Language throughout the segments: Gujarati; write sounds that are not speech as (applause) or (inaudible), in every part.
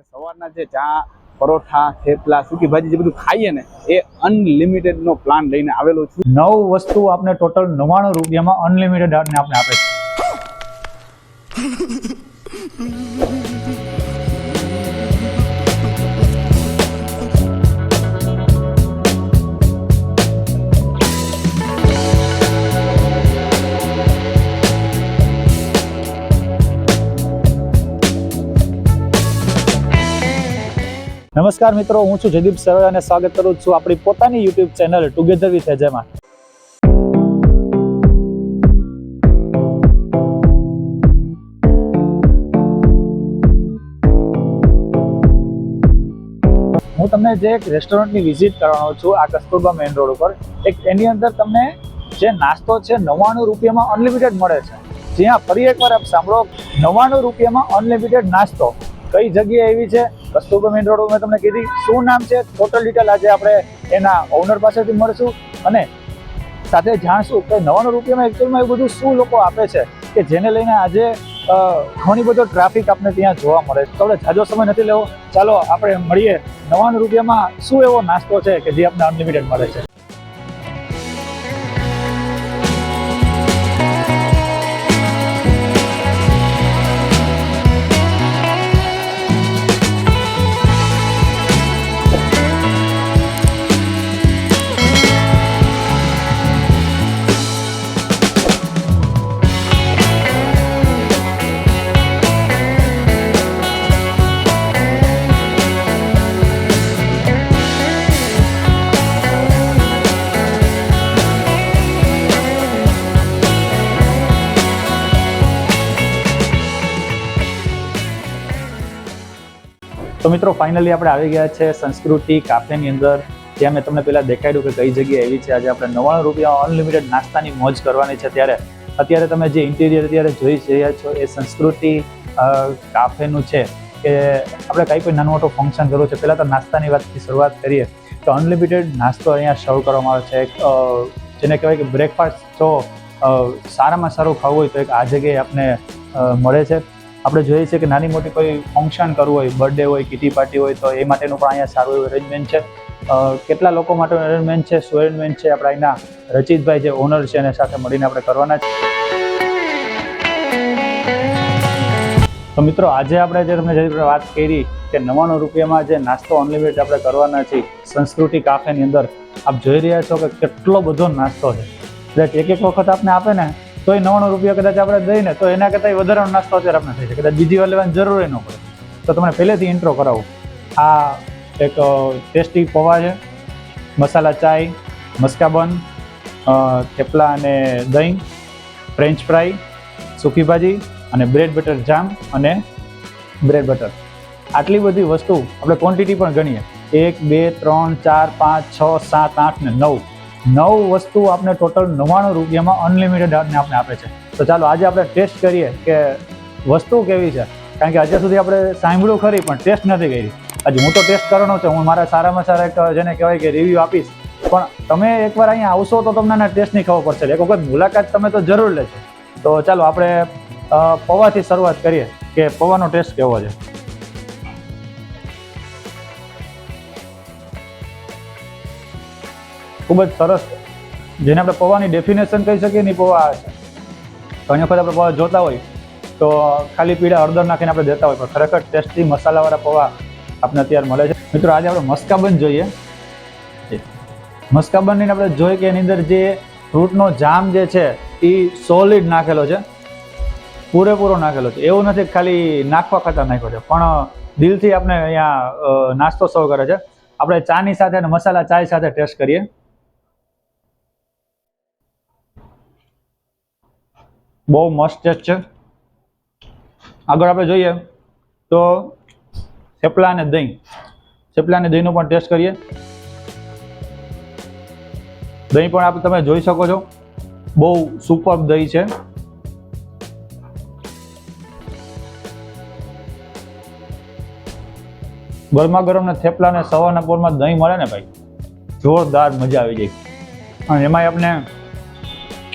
આપણે સવારના જે ચા પરોઠા થેપલા સૂકી ભાજી જે બધું ખાઈએ ને એ અનલિમિટેડ નો પ્લાન લઈને આવેલો છું. નવ વસ્તુ આપણે ટોટલ નવ્વાણું રૂપિયામાં અનલિમિટેડ આપને આપણે આપે છે. (laughs) નમસ્કાર મિત્રો, હું છું જયદીપ સરળ અને સ્વાગત કરું છું આપણી પોતાની યુટ્યુબ ચેનલ ટુગેધર વિથ એજેમાં હું તમને જે એક રેસ્ટોરન્ટની વિઝિટ કરવાનો છું, આ કસ્તુરબા મેઇન રોડ ઉપર, એક એની અંદર તમને જે નાસ્તો છે નવ્વાણું રૂપિયામાં અનલિમિટેડ મળે છે. જ્યાં ફરી એકવાર આપ સાંભળો, નવ્વાણું રૂપિયામાં અનલિમિટેડ નાસ્તો. કઈ જગ્યાએ એવી છે? કસ્તુરબા મેઇન રોડ મેં તમને કીધી. શું નામ છે? ટોટલ ડિટેલ આજે આપણે એના ઓનર પાસેથી મળશું અને સાથે જાણશું કે નવાણું રૂપિયામાં એકચુઅલમાં એવું બધું શું લોકો આપે છે કે જેને લઈને આજે ઘણી બધો ટ્રાફિક આપણે ત્યાં જોવા મળે છે. તો જાજો સમય નથી લેવો. ચાલો, આપણે મળીએ. નવાણું રૂપિયામાં શું એવો નાસ્તો છે કે જે આપણે અનલિમિટેડ મળે છે? તો મિત્રો ફાઇનલી આપણે આવી ગયા છે સંસ્કૃતિ કાફેની અંદર, જ્યાં મેં તમને પહેલાં દેખાડ્યું કે કઈ જગ્યા એવી છે. આજે આપણે નવ્વાણું રૂપિયા અનલિમિટેડ નાસ્તાની મોજ કરવાની છે ત્યારે. અત્યારે તમે જે ઇન્ટિરિયર અત્યારે જોઈ રહ્યા છો એ સંસ્કૃતિ કાફેનું છે કે આપણે કંઈ પણ નાનું મોટું ફંક્શન કરવું છે, પહેલાં તો નાસ્તાની વાતથી શરૂઆત કરીએ. તો અનલિમિટેડ નાસ્તો અહીંયા સર્વ કરવામાં આવે છે. જેને કહેવાય કે બ્રેકફાસ્ટ જો સારામાં સારું ખાવું હોય તો એક આ જગ્યાએ આપણે મળે છે. આપણે જોઈએ છીએ કે નાની મોટી કોઈ ફંક્શન કરવું હોય, બર્થડે હોય, કિટી પાર્ટી હોય, તો એ માટેનું પણ અહીંયા સારું એવું અરેન્જમેન્ટ છે. કેટલા લોકો માટેનું અરેન્જમેન્ટ છે, શું અરેન્જમેન્ટ છે, આપણા અહીંના રચિતભાઈ જે ઓનર છે એને સાથે મળીને આપણે કરવાના છે. તો મિત્રો, આજે આપણે જે તમને જે વાત કરી કે નવ્વાણું રૂપિયામાં જે નાસ્તો અનલિમિટેડ આપણે કરવાના છીએ, સંસ્કૃતિ કાફેની અંદર, આપ જોઈ રહ્યા છો કે કેટલો બધો નાસ્તો છે. એટલે એક એક વખત આપને આપે ને તો એ નવ્વાણું રૂપિયા કદાચ આપણે દઈને, તો એના કરતાં વધારાનો નાસ્તો અત્યારે આપણે થઈ છે. કદાચ બીજી વાર લેવાની જરૂર ન પડે. તો તમને પહેલેથી ઇન્ટ્રો કરાવું. આ એક ટેસ્ટી પૌવા છે. મસાલા ચાય મસ્કાબન થેપલા અને દહીં ફ્રેન્ચ ફ્રાય સૂકી ભાજી અને બ્રેડ બટર જામ અને બ્રેડ બટર આટલી બધી વસ્તુ આપણે ક્વોન્ટિટી પણ ગણીએ. એક, બે, ત્રણ, ચાર, પાંચ, છ, સાત, આઠ ને નવ. નવ વસ્તુ આપણે ટોટલ નવ્વાણું રૂપિયામાં અનલિમિટેડ આપણે આપણે આપે છે. તો ચાલો આજે આપણે ટેસ્ટ કરીએ કે વસ્તુ કેવી છે. કારણ કે અત્યાર સુધી આપણે સાંભળ્યું ખરી, પણ ટેસ્ટ નથી કરી. આજે હું તો ટેસ્ટ કરવાનો છું. હું મારા સારામાં સારા એક જેને કહેવાય કે રિવ્યૂ આપીશ. પણ તમે એકવાર અહીંયા આવશો તો તમને ટેસ્ટની ખબર પડશે. એક વખત મુલાકાત તમે તો જરૂર લેશો તો ચાલો આપણે પૌવાથી શરૂઆત કરીએ કે પૌવાનો ટેસ્ટ કેવો છે? ખૂબ જ સરસ જેને આપણે પૌવાની ડેફિનેશન કહી શકીએ ને પૌવા છે. ઘણી વખત આપણે પૌવા જોતા હોય તો ખાલી પીળા હળદર નાખીને આપણે દેતા હોય, પણ ખરેખર ટેસ્ટી મસાલાવાળા પૌવા આપણે અત્યારે મળે છે. મિત્રો, આજે આપણે મસ્કાબન જોઈએ. મસ્કાબનની આપણે જોઈએ કે એની અંદર જે ફ્રૂટનો જામ જે છે એ સોલિડ નાખેલો છે. પૂરેપૂરો નાખેલો છે. એવું નથી ખાલી નાખવા ખાતા નાખ્યો છે, પણ દિલથી આપણે અહીંયા નાસ્તો સર્વ કરે છે. આપણે ચાની સાથે અને મસાલા ચાય સાથે ટેસ્ટ કરીએ. બહુ મસ્ત ટેસ્ટ છે. આગળ આપણે જોઈએ તો થેપલા અને દહીં. થેપલા અને દહીંનો પણ ટેસ્ટ કરીએ. દહીં પણ આપણે તમે જોઈ શકો છો. બહુ સુપર દહીં છે. ગરમા ગરમ ને થેપલા ને સવારના પોરમાં દહીં મળે ને ભાઈ? જોરદાર મજા આવી જાય. અને એમાંય આપણે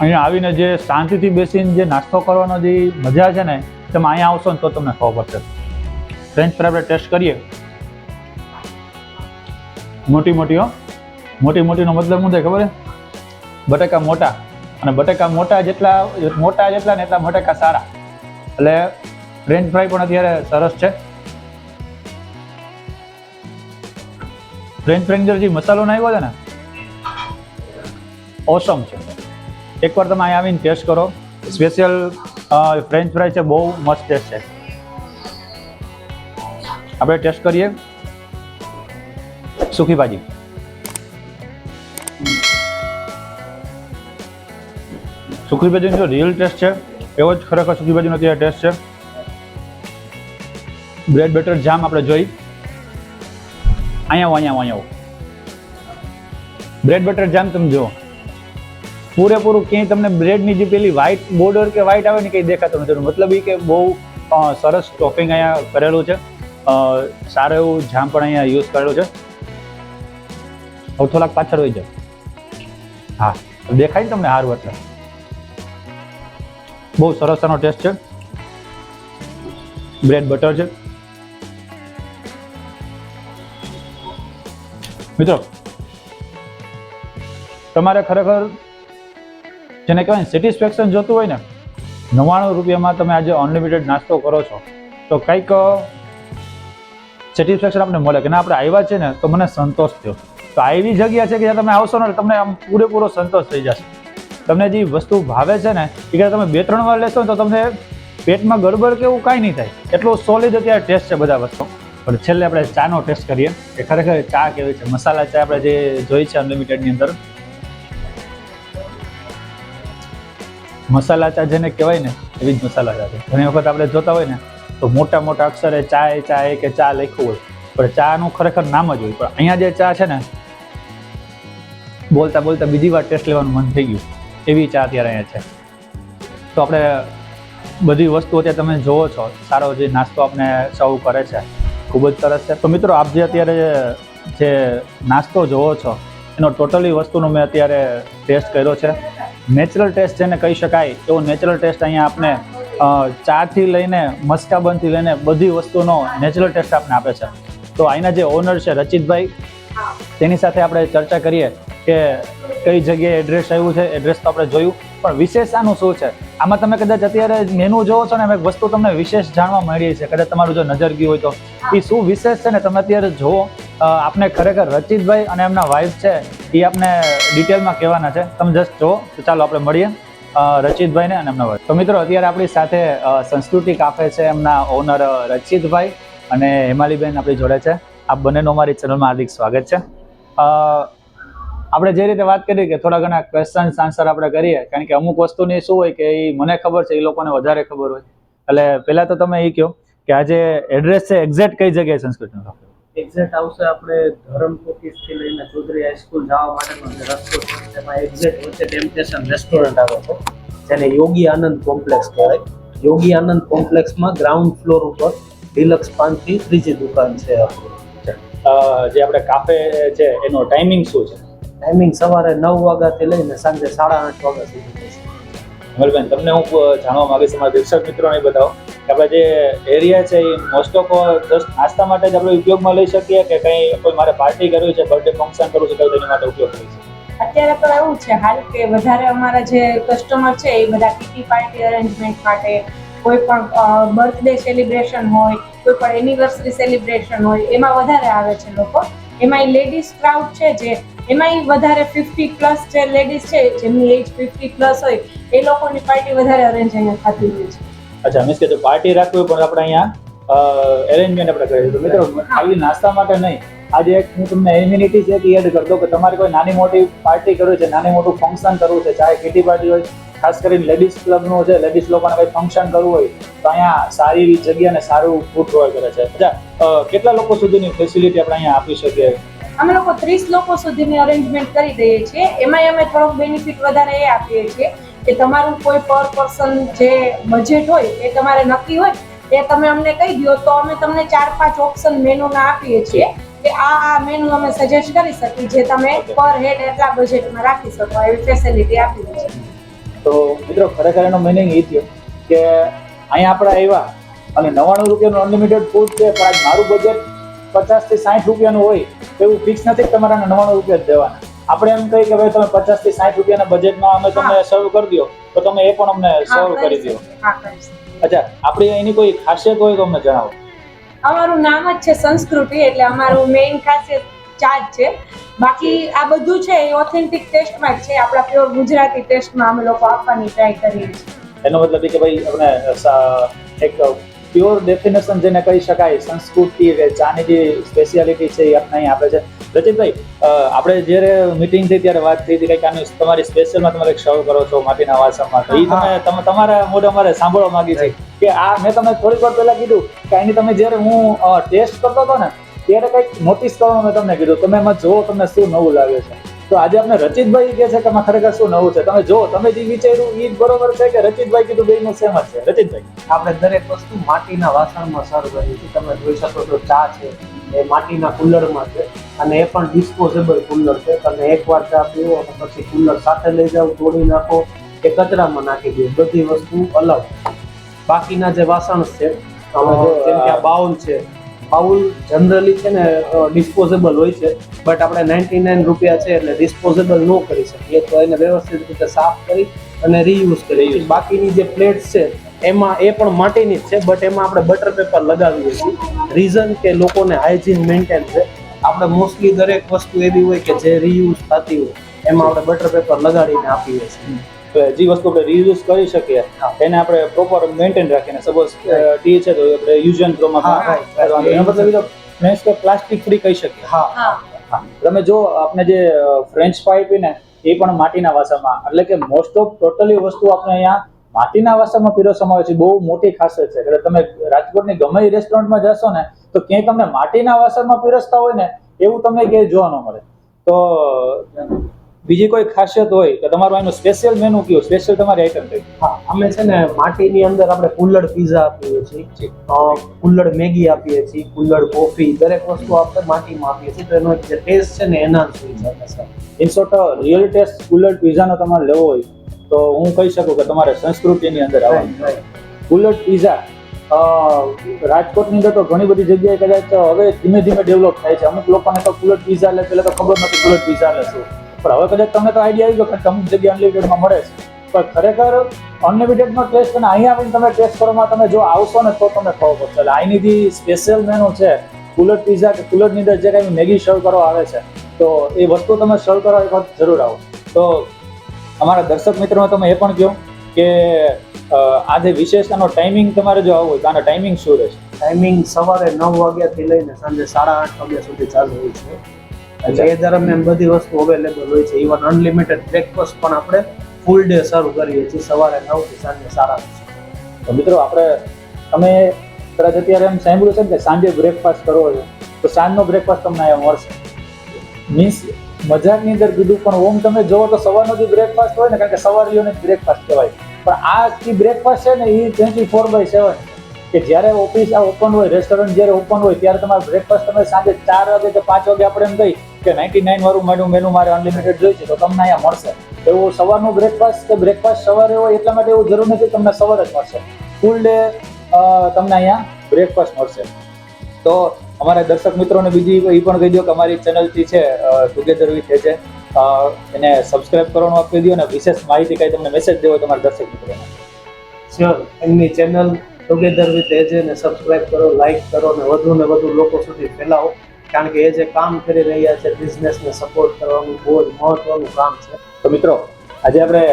અહીંયા આવીને જે શાંતિથી બેસીને જે નાસ્તો કરવાનો જે મજા છે ને, તમે અહીંયા આવશો ને તો તમને ખબર પડશે. ફ્રેન્ચ ફ્રાઈ આપણે ટેસ્ટ કરીએ. મોટી મોટી, હો. મોટી મોટીનો મતલબ શું થાય ખબર છે? બટાકા મોટા. અને બટાકા મોટા જેટલા મોટા જેટલા ને એટલા બટાકા સારા. એટલે ફ્રેન્ચ ફ્રાય પણ અત્યારે સરસ છે. ફ્રેન્ચ ફ્રાઈની જે મસાલો નાખ્યો છે ને ઓસમ છે. એકવાર તમે અહીંયા આવીને ટેસ્ટ કરો. સ્પેશિયલ ફ્રેન્ચ ફ્રાય છે, બહુ મસ્ત ટેસ્ટ છે. આપણે ટેસ્ટ કરીએ. સુકી ભાજી. સુખી ભાજીનો જો રિયલ ટેસ્ટ છે, એવો જ ખરેખર સુખી ભાજીનો ત્યાં ટેસ્ટ છે. બ્રેડ બેટર જામ આપણે જોઈ. અહીંયા આવો અહીંયા આવો બ્રેડ બટર જામ તમે જુઓ. પૂરેપૂરું ક્યાંય તમને બ્રેડની જે પેલી વ્હાઈટ બોર્ડર કે વ્હાઈટ આવે ને કંઈ દેખાતું નથી. મતલબ એ કે બહુ સરસ ટોપિંગ અહીંયા કરેલું છે. સારું એવું જામ પણ અહીંયા યુઝ કરેલું છે. હવે થોડાક પાછળ હોય જાય હા, દેખાય ને તમને સારું એટલે. બહુ સરસ એનો ટેસ્ટ છે. બ્રેડ બટર છે. મિત્રો, તમારે ખરેખર જેને કહેવાય સેટિસ્ફેક્શન જોતું હોય ને, નવ્વાણું રૂપિયામાં તમે આજે અનલિમિટેડ નાસ્તો કરો છો. તો કંઈક સેટિસ્ફેક્શન આપણે મળે કે ના, આપણે આવ્યા છે ને, તો મને સંતોષ થયો. તો આ એવી જગ્યા છે કે જ્યાં તમે આવશો ને તમને આમ પૂરેપૂરો સંતોષ થઈ જશે. તમને જે વસ્તુ ભાવે છે ને, એ તમે બે, ત્રણ વાર લેશો ને, તો તમને પેટમાં ગડબડ કે એવું કાંઈ નહીં થાય. એટલું સોલિડ અત્યારે ટેસ્ટ છે બધા વસ્તુ. પણ છેલ્લે આપણે ચાનો ટેસ્ટ કરીએ. કે ખરેખર ચા કેવી છે? મસાલા ચા આપણે જે જોઈ છે અનલિમિટેડની અંદર. મસાલા ચા જેને કહેવાય ને, એવી જ મસાલા ચા છે. ઘણી વખત આપણે જોતા હોય ને, તો મોટા મોટા અક્ષરે ચાય ચાય કે ચા લખ્યું હોય. પણ ચાનું ખરેખર નામ જ હોય. પણ અહીંયા જે ચા છે ને, બોલતા બોલતા બીજી વાર ટેસ્ટ લેવાનું મન થઈ ગયું. એવી ચા અત્યારે અહીંયા છે. તો આપણે બધી વસ્તુઓ અત્યારે તમે જોવો છો. સારો જે નાસ્તો આપણે સૌ કરે છે. ખૂબ જ સરસ છે. તો મિત્રો, આપ જે અત્યારે જે નાસ્તો જોવો છો એનો ટોટલી વસ્તુનો મેં અત્યારે ટેસ્ટ કર્યો છે. નેચરલ ટેસ્ટ જેને કહી શકાય એવો નેચરલ ટેસ્ટ અહીંયા આપને અ, ચાથી લઈને મસ્કાબનથી લઈને બધી વસ્તુનો નેચરલ ટેસ્ટ આપને આપે છે. તો અહીંના જે ઓનર છે રચિતભાઈ તેની સાથે આપણે ચર્ચા કરીએ કે કઈ જગ્યાએ એડ્રેસ આવ્યું છે એડ્રેસ તો આપણે જોયું. પણ વિશેષ આનું શું છે? આમાં તમે કદાચ અત્યારે મેનુ જોવો છો ને એક વસ્તુ તમને વિશેષ જાણવા મળી છે. કદાચ તમારું જો નજર ગયું હોય તો. એ શું વિશેષ છે ને તમે અત્યારે અ, આપને ખરેખર રચિતભાઈ અને એમના વાઇફ છે, એ આપને ડિટેલમાં કહેવાના છે. તમે જસ્ટ જુઓ, તો ચાલો આપણે મળીએ રચિતભાઈને અને એમના વાઇફ તો મિત્રો, અત્યારે આપણી સાથે સંસ્કૃતિ કાફે છે, એમના ઓનર રચિતભાઈ અને હેમાલીબેન આપણી જોડે છે. આપ બંનેનું અમારી ચેનલમાં હાર્દિક સ્વાગત છે. આપણે જે રીતે વાત કરી કે થોડા ઘણા ક્વેશ્ચન્સ આન્સર આપણે કરીએ, કારણ કે અમુક વસ્તુની શું હોય કે એ મને ખબર છે, એ લોકોને વધારે ખબર હોય. એટલે પહેલાં તો તમે એ કહો કે આજે એડ્રેસ છે એક્ઝેક્ટ કઈ જગ્યાએ સંસ્કૃતિનો એક્ઝેક્ટ આવશે આપણે ધરમ ટોકીસથી લઈને ચૌધરી હાઈસ્કૂલ જવા માટેનો જે રસ્તો છે તેમાં એક્ઝેક્ટ વચ્ચે ટેમ્પટેશન રેસ્ટોરન્ટ આવે છે જેને યોગી આનંદ કોમ્પ્લેક્સ કહેવાય. યોગી આનંદ કોમ્પ્લેક્સમાં ગ્રાઉન્ડ ફ્લોર ઉપર ડિલક્સ પાનથી ત્રીજી દુકાન છે જે આપણે કાફે છે એનો ટાઈમિંગ શું છે? ટાઈમિંગ સવારે નવ વાગ્યાથી લઈને સાંજે સાડા આઠ વાગ્યા સુધી રહેશે અમલબેન તમને હું જાણવા માંગીશ અમારા દર્શક મિત્રોને બતાવો. આપણે જે એરિયા છે એ મોસ્ટ ઓફ જસ્ટ નાસ્તા માટે જ આપણે ઉપયોગમાં લઈ શકીએ કે કંઈ કોઈ મારે પાર્ટી કરવી છે બર્થડે ફંક્શન કરવું છે, તો તેની માટે ઉપયોગ કરી શકીએ અત્યારે તો એવું છે હાલ કે વધારે અમારા જે કસ્ટમર છે એ બધા કિટી પાર્ટી અરેન્જમેન્ટ માટે કોઈ પણ બર્થડે સેલિબ્રેશન હોય, કોઈ પણ એનિવર્સરી સેલિબ્રેશન હોય, એમાં વધારે આવે છે લોકો. એમાં લેડીઝ ક્રાઉડ છે જે, એમાં વધારે ફિફ્ટી પ્લસ જે લેડીઝ છે, જેમની એજ ફિફ્ટી પ્લસ હોય, એ લોકોની પાર્ટી વધારે અરેન્જ અહીંયા થતી હોય છે. અચ્છા મીન્સ કે જો પાર્ટી રાખવી પણ આપણે અહીંયા એરેન્જમેન્ટ આપણે કરીએ તો મિત્રો, ખાલી નાસ્તા માટે નહીં. આજે એક હું તમને એમ્યુનિટી છે કે એડ કરી દઉં કે તમારે કોઈ નાની મોટી પાર્ટી કરવી છે, નાની મોટું ફંક્શન કરવું છે, ચાહે કિટી પાર્ટી હોય, ખાસ કરીને લેડીઝ ક્લબનું છે લેડીઝ લોકોને કંઈ ફંક્શન કરવું હોય, તો અહીંયા સારી એવી જગ્યા અને સારું ફૂડ પ્રોવાઈડ કરે છે. અચ્છા કેટલા લોકો સુધીની ફેસિલિટી આપણે અહીંયા આપી શકીએ? અમે લોકો ત્રીસ લોકો સુધીની અરેન્જમેન્ટ કરી દઈએ છીએ. એમાંય અમે થોડોક બેનિફિટ વધારે એ આપીએ છીએ. કે તમારું કોઈ પર પર્સન જે બજેટ હોય એ તમારે નક્કી હોય એ તમે અમને કહી દો તો અમે તમને ચાર પાંચ ઓપ્શન મેનુના આપીએ છીએ કે આ આ મેનુ અમે સજેસ્ટ કરી શકીએ જે તમે પર હેડ એટલા બજેટમાં રાખી શકો એવી ફેસિલિટી આપી છે. તો મિત્રો ખરેખર એનો મિનિંગ એ થયો કે અહીંયા આપણે આવ્યા અને નવ્વાણું રૂપિયાનું અનલિમિટેડ ફૂડ છે પણ આજ મારું બજેટ પચાસથી સાઠ રૂપિયાનું હોય એવું ફિક્સ નથી તમારે નવ્વાણું રૂપિયા જ દેવાના. આપણે એમ કહીએ કે ભાઈ તમે પચાસથી સાઠ રૂપિયાના બજેટમાં અમે તમને સર્વ કરી દો તો તમે એ પણ અમને સર્વ કરી દો. અચ્છા આપણી એની કોઈ ખાસિયત હોય તો અમને જણાવો. અમારું નામ જ છે સંસ્કૃતિ એટલે અમારું મેઇન ખાસિયત ચા જ છે. બાકી આ બધું છે એ ઓથેન્ટિક ટેસ્ટમાં જ છે. આપણા પ્યોર ગુજરાતી ટેસ્ટમાં અમે લોકો આપવાની ટ્રાય કરીએ છીએ. એનો મતલબ એ કે ભાઈ આપણે એક પ્યોર ડેફિનેશન જેને કહી શકાય સંસ્કૃતિ ચાની જે સ્પેશિયાલિટી છે એ આપણે અહીં આપે છે. રચિતભાઈ આપણે જ્યારે મીટિંગ થઈ ત્યારે વાત થઈ હતી કંઈક આની તમારી સ્પેશિયલમાં તમે કંઈક સર્વ કરો છો માટીના વાસણમાં. તો એ તમે તમે તમારા મોઢે અમારે સાંભળવા માંગી છે કે આ મેં તમને થોડીક વાર પહેલા કીધું કે આની તમે જ્યારે હું ટેસ્ટ કરતો હતો ને ત્યારે કંઈક નોટિસ કરવાનું મેં તમને કીધું. તમે એમાં જુઓ તમને શું નવું લાગે છે. તો આજે આપણે રચિતભાઈ કહે છે કે આમાં ખરેખર શું નવું છે? તમે જો તમે જે વિચાર્યું એ જ બરોબર છે કે રચિતભાઈ કીધું બેયનું સેમ જ છે. રચિતભાઈ. આપણે દરેક વસ્તુ માટીના વાસણમાં સર્વ કરીએ છીએ. તમે જોઈ શકો છો ચા છે એ માટીના કુલરમાં છે અને એ પણ ડિસ્પોઝેબલ કુલર છે. તમે એકવાર ચા પીવો અને પછી કુલ્લર સાથે લઈ જાઓ તોડી નાખો કે કચરામાં નાખી દો. બધી વસ્તુ અલગ. બાકીના જે વાસણ છે જેમ કે આ બાઉલ છે બાઉલ જનરલી છે ને ડિસ્પોઝેબલ હોય છે. બટ આપણે નાઇન્ટી નાઇન રૂપિયા છે એટલે ડિસ્પોઝેબલ ન કરી શકીએ. તો એને વ્યવસ્થિત રીતે સાફ કરી અને રીયુઝ કરીએ બાકીની જે પ્લેટ્સ છે, એમાં એ પણ માટીની જ છે બટ એમાં આપણે બટર પેપર લગાવીએ છીએ. રીઝન કે લોકોને હાઇજીન મેન્ટેન છે. આપણે મોસ્ટલી દરેક વસ્તુ એવી હોય કે જે રીયુઝ થતી હોય, એમાં આપણે બટર પેપર લગાડીને આપીએ છીએ. જે વસ્તુ આપણે રીયુઝ કરી શકીએ એને આપણે પ્રોપર મેન્ટેન રાખીને સપોઝ ટી છે તો આપણે યુઝ એન્ડ થ્રોમાં. એનો મતલબ એ તો પ્લાસ્ટિક ફ્રી કહી શકીએ. હા. તમે જો આપણે જે ફ્રેન્ચ ફ્રાઈ પીને એ પણ માટીના વાસણમાં એટલે કે મોસ્ટ ઓફ ટોટલી વસ્તુ આપણે અહીંયા માટીના વાસણમાં પીરસવામાં આવે છે બહુ મોટી ખાસિયત છે. એટલે તમે રાજકોટની ગમે એ રેસ્ટોરન્ટમાં જશો ને તો ક્યાંય તમને માટીના વાસણમાં પીરસતા હોય ને એવું તમને ક્યાંય જોવા ન મળે. તો બીજી કોઈ ખાસિયત હોય તો તમારું એનું સ્પેશિયલ મેનુ કયો? સ્પેશિયલ તમારી આઈટમ કઈ? હા અમે છે ને માટીની અંદર આપણે કુલ્લડ પીઝા આપીએ છીએ. કુલ્લડ મેગી આપીએ છીએ કુલ્લડ કોફી દરેક વસ્તુ આપણે માટીમાં આપીએ છીએ. તો એનો જે ટેસ્ટ છે ને એનાન્સ હોય છે. In short real taste kulhad પીઝાનો તમારે લેવો હોય તો હું કહી શકું કે તમારે સંસ્કૃતિની અંદર આવવાનું. કુલ્લડ પીઝા રાજકોટની અંદર તો ઘણી બધી જગ્યાએ કદાચ હવે ધીમે ધીમે ડેવલપ થાય છે. અમુક લોકોને તો બુલેટ પીઝા લે પેલા તો ખબર નથી બુલેટ પીઝા લે શું. પણ હવે કદાચ તમને તો આઈડિયા આવી ગયો કે અમુક જગ્યા અનલિમિટેડમાં મળે છે. પણ ખરેખર અનલિમિટેડનો ટેસ્ટ અને અહીંયા આવીને તમે ટેસ્ટ કરવામાં તમે જો આવશો ને તો તમને ખબર પડશે. એટલે અહીંની જે સ્પેશિયલ મેનુ છે કુલર પીઝા કે કુલરની અંદર જે કાંઈ મેગી સર્વ કરવા આવે છે, તો એ વસ્તુ તમે સર્વ કરવા એક વખત જરૂર આવો. તો અમારા દર્શક મિત્રોને તમે એ પણ કહો કે આજે આ વિશેષ આનો ટાઈમિંગ તમારે જો આવવું હોય તો આનો ટાઈમિંગ શું રહેશે? ટાઈમિંગ સવારે નવ વાગ્યાથી લઈને સાંજે સાડા આઠ વાગ્યા સુધી ચાલુ હોય છે. એટલે એ દરમિયાન બધી વસ્તુ અવેલેબલ હોય છે. ઇવન અનલિમિટેડ બ્રેકફાસ્ટ પણ આપણે ફૂલ ડે સર્વ કરીએ છીએ. સવારે નવથી સાંજે સારા તો મિત્રો આપણે, તમે કદાચ અત્યારે એમ સાંભળ્યું છે ને કે સાંજે બ્રેકફાસ્ટ કરવો છે, તો સાંજનો બ્રેકફાસ્ટ તમને અહીંયા મળશે. મીન્સ મજાકની અંદર કીધું, પણ ઓમ તમે જોવો તો સવારનો જે બ્રેકફાસ્ટ હોય ને, કારણ કે સવારીઓને બ્રેકફાસ્ટ કહેવાય. પણ આ જે બ્રેકફાસ્ટ છે ને, એ ટ્વેન્ટી ફોર બાય સેવન કે જ્યારે ઓફિસ આ ઓપન હોય રેસ્ટોરન્ટ જ્યારે ઓપન હોય, ત્યારે તમારે બ્રેકફાસ્ટ તમે સાંજે ચાર વાગે કે પાંચ વાગે આપણે એમ કહી કે નાઇન્ટી નાઇન વાળું મારું મેનુ મારે અનલિમિટેડ જોઈએ છે, તો તમને અહીંયા મળશે. એવું સવારનું બ્રેકફાસ્ટ કે બ્રેકફાસ્ટ સવારે હોય એટલા માટે એવું જરૂર નથી, તમને સવારે જ મળશે. ફૂલ ડે તમને અહીંયા બ્રેકફાસ્ટ મળશે. તો અમારા દર્શક મિત્રોને બીજી એ પણ કહી દો કે અમારી ચેનલથી છે ટુગેધર વિથ છે એને સબસ્ક્રાઇબ કરવાનું આપી દો અને વિશેષ માહિતી કઈ તમને મેસેજ દેવો તમારા દર્શક મિત્રોને. શ્યોર એમની ચેનલ ટુગેધર વિથ એજે ને સબસ્ક્રાઇબ કરો લાઈક કરો ને વધુ ને વધુ લોકો સુધી ફેલાવો. કારણ કે એ જે કામ કરી રહ્યા છે બિઝનેસને સપોર્ટ કરવાનું બહુ જ મહત્વનું કામ છે. તો મિત્રો, આજે આપણે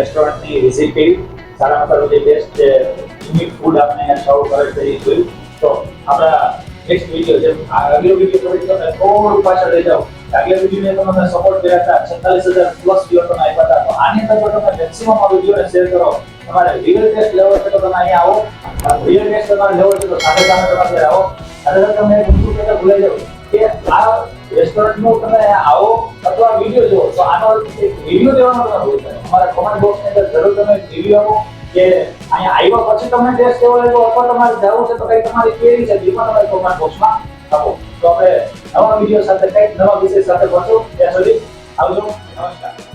રેસ્ટોરન્ટની વિઝિટ કરી. સારા મસાલો જે બેસ્ટ જે યુનિક ફૂડ આપણે સર્વ કરે છે, એ જોયું. તો આપણા નેક્સ્ટ વીડિયો જે આગલો વીડિયો કરી તમે થોડું પાછળ લઈ જાઓ આગલા વિડીયોને તમે સપોર્ટ કર્યા હતા છત્તાલીસ હજાર પ્લસ વ્યૂઅર તમે આપ્યા હતા. તો આની અંદર તમે મેક્સિમમ વિડીયોને શેર કરો. તમારે રિયલ ટેસ્ટ લેવો છે તો તમે અહીંયા આવો. રિયલ ટેસ્ટ તમારે લેવો છે તો સાથે સામે તમે આવો. સાથે તમે કહેતા ભૂલાઈ જાઓ કે આ રેસ્ટોરન્ટનું તમે આવો અથવા વીડિયો જુઓ, તો આનો રિવ્યુ દેવાનો તમે અમારા કોમેન્ટ બોક્સની અંદર જરૂર તમે રિવ્યુ આપો કે અહીંયા આવ્યા પછી તમને ટેસ્ટ કેવો લાગ્યો અથવા તમારે જવું છે તો કઈ તમારી કેવી છે એ પણ તમે કોમેન્ટ બોક્સમાં આપો. તો આપણે નવા વીડિયો સાથે કંઈક નવા વિષય સાથે પહોંચો ત્યાં સુધી આવજો. નમસ્કાર.